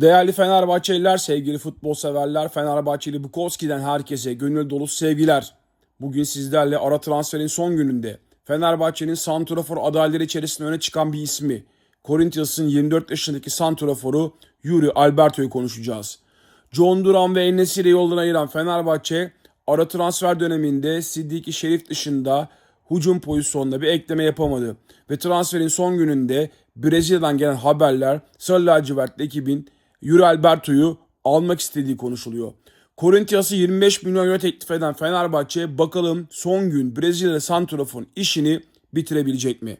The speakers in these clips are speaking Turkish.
Değerli Fenerbahçeliler, sevgili futbol severler, Fenerbahçeli Bukowski'den herkese gönül dolu sevgiler. Bugün sizlerle ara transferin son gününde Fenerbahçe'nin Santrafor adayları içerisinde öne çıkan bir ismi. Corinthians'ın 24 yaşındaki Santrafor'u Yuri Alberto'yu konuşacağız. John Duran ve Enesiri yoldan ayıran Fenerbahçe ara transfer döneminde Siddiqui Şerif dışında hücum pozisyonunda bir ekleme yapamadı. Ve transferin son gününde Brezilya'dan gelen haberler Sarı Lacivertli ekibin Yuri Alberto'yu almak istediği konuşuluyor. Corinthians'ı 25 milyon euro teklif eden Fenerbahçe bakalım son gün Brezilya Santrof'un işini bitirebilecek mi?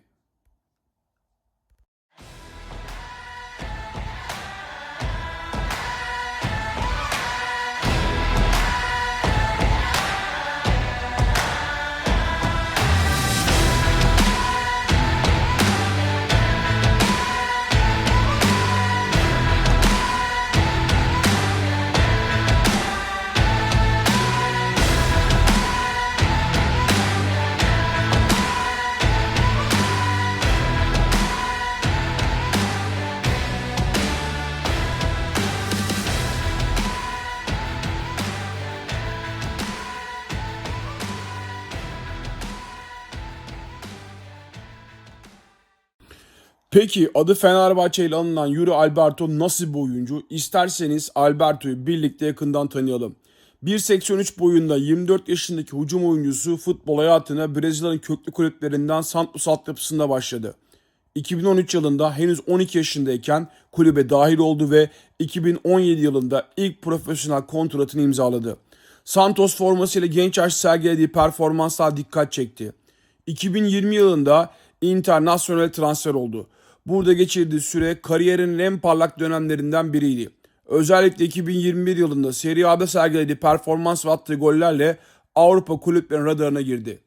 Peki adı Fenerbahçe ile anılan Yuri Alberto nasıl bir oyuncu? İsterseniz Alberto'yu birlikte yakından tanıyalım. 1.83 boyunda 24 yaşındaki hücum oyuncusu futbol hayatına Brezilya'nın köklü kulüplerinden Santos altyapısında başladı. 2013 yılında henüz 12 yaşındayken kulübe dahil oldu ve 2017 yılında ilk profesyonel kontratını imzaladı. Santos formasıyla genç yaş sergilediği performanslar dikkat çekti. 2020 yılında internasyonel transfer oldu. Burada geçirdiği süre kariyerinin en parlak dönemlerinden biriydi. Özellikle 2021 yılında Serie A'da sergilediği performans ve attığı gollerle Avrupa kulüplerinin radarına girdi.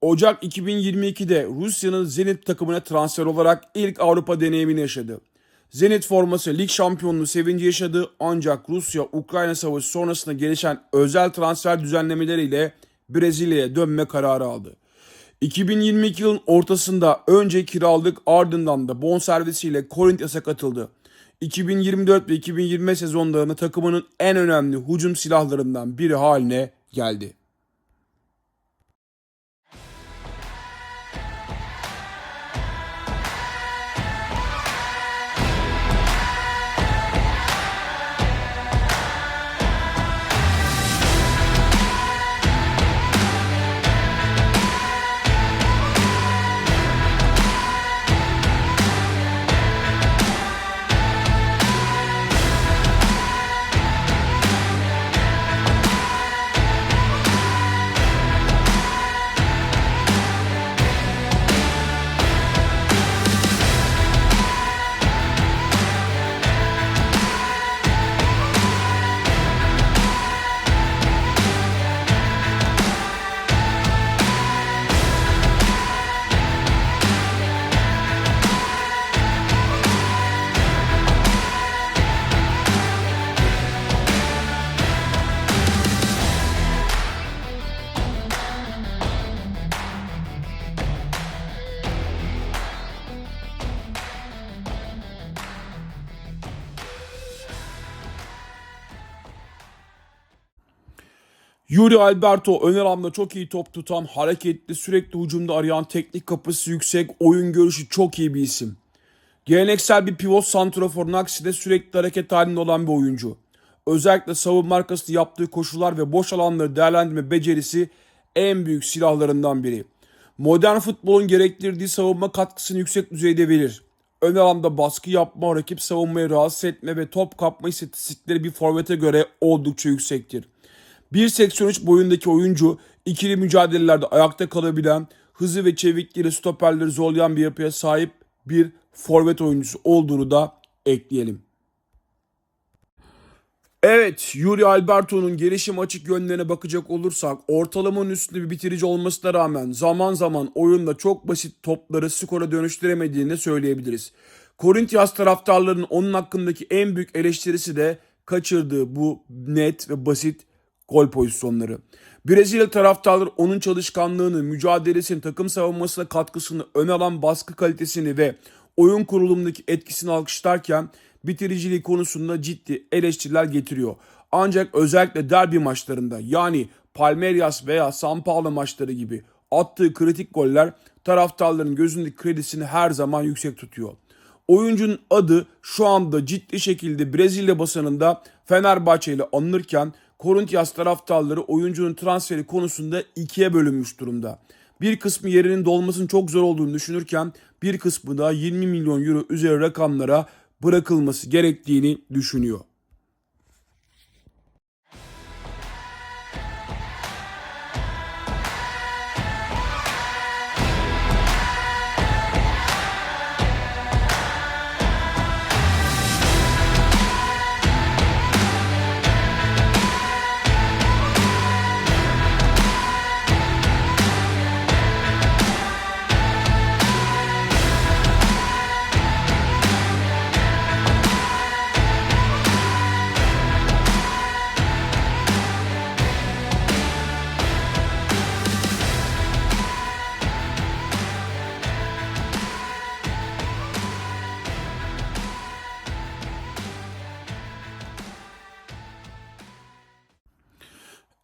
Ocak 2022'de Rusya'nın Zenit takımına transfer olarak ilk Avrupa deneyimini yaşadı. Zenit forması lig şampiyonluğu sevinci yaşadı ancak Rusya-Ukrayna savaşı sonrasında gelişen özel transfer düzenlemeleriyle Brezilya'ya dönme kararı aldı. 2022 yılın ortasında önce kiralık ardından da bonservisiyle Corinthians'a katıldı. 2024 ve 2020 sezonlarını takımının en önemli hücum silahlarından biri haline geldi. Yuri Alberto ön alanda çok iyi top tutan, hareketli, sürekli hücumda arayan, teknik kapısı yüksek, oyun görüşü çok iyi bir isim. Geleneksel bir pivot santraforun aksine sürekli hareket halinde olan bir oyuncu. Özellikle savunma arkası yaptığı koşular ve boş alanları değerlendirme becerisi en büyük silahlarından biri. Modern futbolun gerektirdiği savunma katkısını yüksek düzeyde verir. Ön alanda baskı yapma, rakip savunmayı rahatsız etme ve top kapma istatistikleri bir forvete göre oldukça yüksektir. 1.83 boyundaki oyuncu ikili mücadelelerde ayakta kalabilen, hızı ve çevikliğiyle stoperleri zorlayan bir yapıya sahip bir forvet oyuncusu olduğunu da ekleyelim. Evet, Yuri Alberto'nun gelişim açık yönlerine bakacak olursak ortalamanın üstünde bir bitirici olmasına rağmen zaman zaman oyunda çok basit topları skora dönüştüremediğini söyleyebiliriz. Corinthians taraftarlarının onun hakkındaki en büyük eleştirisi de kaçırdığı bu net ve basit gol pozisyonları. Brezilya taraftarları onun çalışkanlığını, mücadelesini, takım savunmasına katkısını, ön alan baskı kalitesini ve oyun kurulumundaki etkisini alkışlarken bitiriciliği konusunda ciddi eleştiriler getiriyor. Ancak özellikle derbi maçlarında yani Palmeiras veya San Paulo maçları gibi attığı kritik goller taraftarların gözündeki kredisini her zaman yüksek tutuyor. Oyuncunun adı şu anda ciddi şekilde Brezilya basınında Fenerbahçe ile anılırken Corinthians taraftarları oyuncunun transferi konusunda ikiye bölünmüş durumda. Bir kısmı yerinin dolmasının çok zor olduğunu düşünürken bir kısmı da 20 milyon euro üzeri rakamlara bırakılması gerektiğini düşünüyor.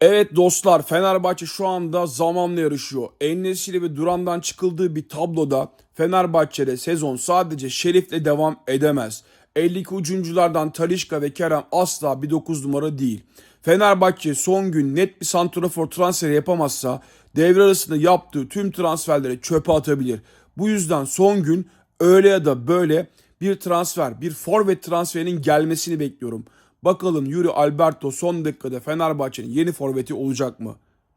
Evet dostlar Fenerbahçe şu anda zamanla yarışıyor. Ennesiri ve Duran'dan çıkıldığı bir tabloda Fenerbahçe'de sezon sadece Şerif'le devam edemez. 52 ucunculardan Talişka ve Kerem asla bir 9 numara değil. Fenerbahçe son gün net bir santrafor transferi yapamazsa devre arasında yaptığı tüm transferleri çöpe atabilir. Bu yüzden son gün öyle ya da böyle bir transfer, bir forvet transferinin gelmesini bekliyorum. Bakalım Yuri Alberto son dakikada Fenerbahçe'nin yeni forveti olacak mı?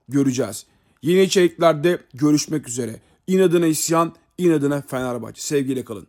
Göreceğiz. Yeni içeriklerde görüşmek üzere. İnadına isyan, inadına Fenerbahçe. Sevgiyle kalın.